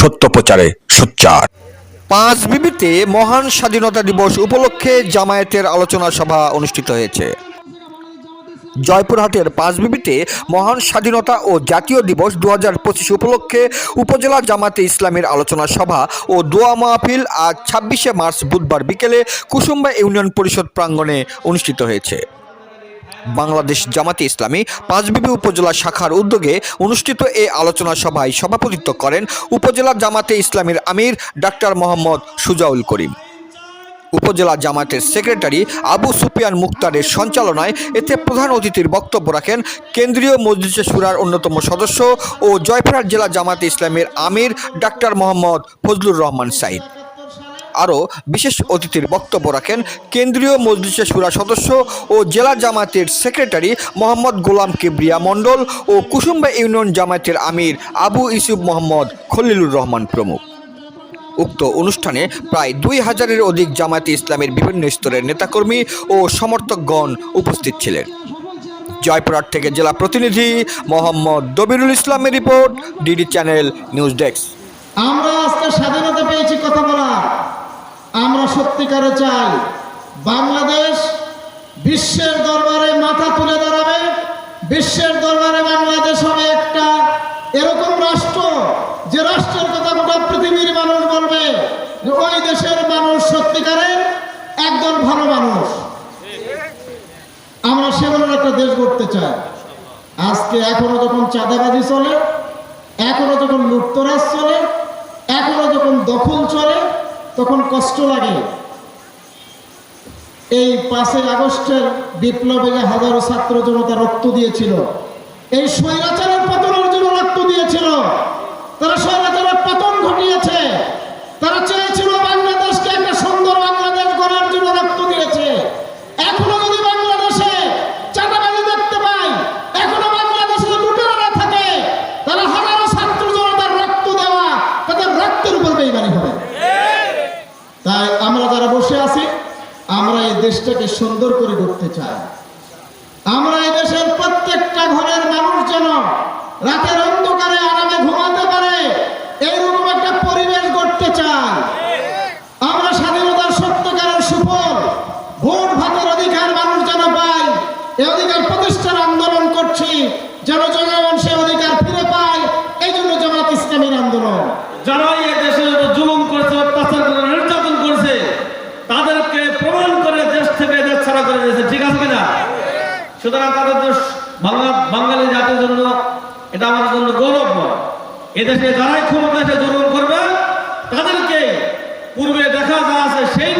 সত্য প্রচারে সোচ্চার। পাঁচ বিবিতে মহান স্বাধীনতা দিবস উপলক্ষে জামায়াতের আলোচনা সভা অনুষ্ঠিত হয়েছে। জয়পুরহাটের পাঁচবিবিতে মহান স্বাধীনতা ও জাতীয় দিবস দু হাজার পঁচিশ উপলক্ষে উপজেলা জামাতে ইসলামের আলোচনা সভা ও দোয়া মাহফিল আজ ছাব্বিশে মার্চ বুধবার বিকেলে কুসুম্বা ইউনিয়ন পরিষদ প্রাঙ্গণে অনুষ্ঠিত হয়েছে। বাংলাদেশ জামাতে ইসলামী পাঁচবিবি উপজেলা শাখার উদ্যোগে অনুষ্ঠিত এই আলোচনা সভায় সভাপতিত্ব করেন উপজেলা জামাতে ইসলামীর আমির ডাক্তার মোহাম্মদ সুজাউল করিম। উপজেলা জামাতের সেক্রেটারি আবু সুফিয়ান মুক্তারের সঞ্চালনায় এতে প্রধান অতিথির বক্তব্য রাখেন কেন্দ্রীয় মজলিসে সুরার অন্যতম সদস্য ও জয়পুরহাট জেলা জামাতে ইসলামের আমির ডাক্তার মোহাম্মদ ফজলুর রহমান সাইদ আরও বিশেষ অতিথির বক্তব্য রাখেন কেন্দ্রীয় মজলিসে সুরা সদস্য ও জেলা জামাতের সেক্রেটারি মোহাম্মদ গোলাম কিবরিয়া মণ্ডল ও কুসুম্বা ইউনিয়ন জামায়াতের আমির আবু ইসুফ মোহাম্মদ খলিলুর রহমান প্রমুখ। উক্ত অনুষ্ঠানে প্রায় দুই হাজারের অধিক জামায়াতে ইসলামের বিভিন্ন স্তরের নেতাকর্মী ও সমর্থকগণ উপস্থিত ছিলেন। জয়পুরহাট থেকে জেলা প্রতিনিধি মোহাম্মদ দবিরুল ইসলামের report, DD channel news desk. আমরা আজকে স্বাধীনতা পেয়েছি কথা বলা আমরা সত্যিকারে চাই বাংলাদেশ বিশ্বের দরবারে মাথা তুলে দাঁড়াবে, বিশ্বের দরবারে বাংলাদেশ হবে একটা এরকম রাষ্ট্র যে রাষ্ট্রের কথা গোটা পৃথিবীর মানুষ বলবে যে ওই দেশের মানুষ সত্যিকারের একদম ভালো মানুষ। আমরা সেগুলোর একটা দেশ গড়তে চাই। আজকে এখনও যখন চাঁদাবাজি চলে, এখনও যখন লুপ্তরাজ চলে, এখনও যখন দখল চলে তখন কষ্ট লাগে। এই পাঁচই আগস্টের বিপ্লবে হাজারো ছাত্র জনতা রক্ত দিয়েছিল। এই স্বৈরাচারের পতনের জন্য রক্ত দিয়েছিল। তারা স্বৈরাচারের পতন ঘটিয়েছে তারা চেয়েছিল বাংলাদেশকে একটা সুন্দর বাংলাদেশ গড়ার জন্য রক্ত দিয়েছে এখনও যদি বাংলাদেশে চাঁদাবাজি দেখতে পাই এখনও বাংলাদেশে লুটেরা থাকে তারা হাজারো ছাত্র জনতার রক্ত দেওয়া তাদের রক্তের উপর বেইমানি হবে তাই আমরা যারা বসে আছি, আমরা এই দেশটাকে সুন্দর করে গড়তে চাই। আমরা এই দেশের প্রত্যেকটা ঘরের মানুষ যেন রাতের অন্ধকারে আরামে ঘুমাতে পারে, এইরকম একটা পরিবেশ গড়তে চাই। আমরা স্বাধীনতার সত্যকারের সুফল, ভোট ভাতের অধিকার মানুষ যেন পায় এই অধিকার প্রতিষ্ঠার আন্দোলন করছি, যেন জনগণ সে অধিকার ফিরে পায়, এই জন্য জামাত ইসলামের আন্দোলন যারা এই দেশে জুলুম করেছে অত্যাচার করে নির্যাতন করেছে তাদেরকে প্রমাণ করে দেশ থেকে দেশ ছাড়া করে দিয়েছে ঠিক আছে কিনা সুতরাং তাদের দোষ বাংলা বাঙালি জাতির জন্য এটা আমাদের জন্য গৌরবময়। এদেশে যারাই ক্ষমতা এসে জরুর করবে, তাদেরকে পূর্বে দেখা যা আছে সেই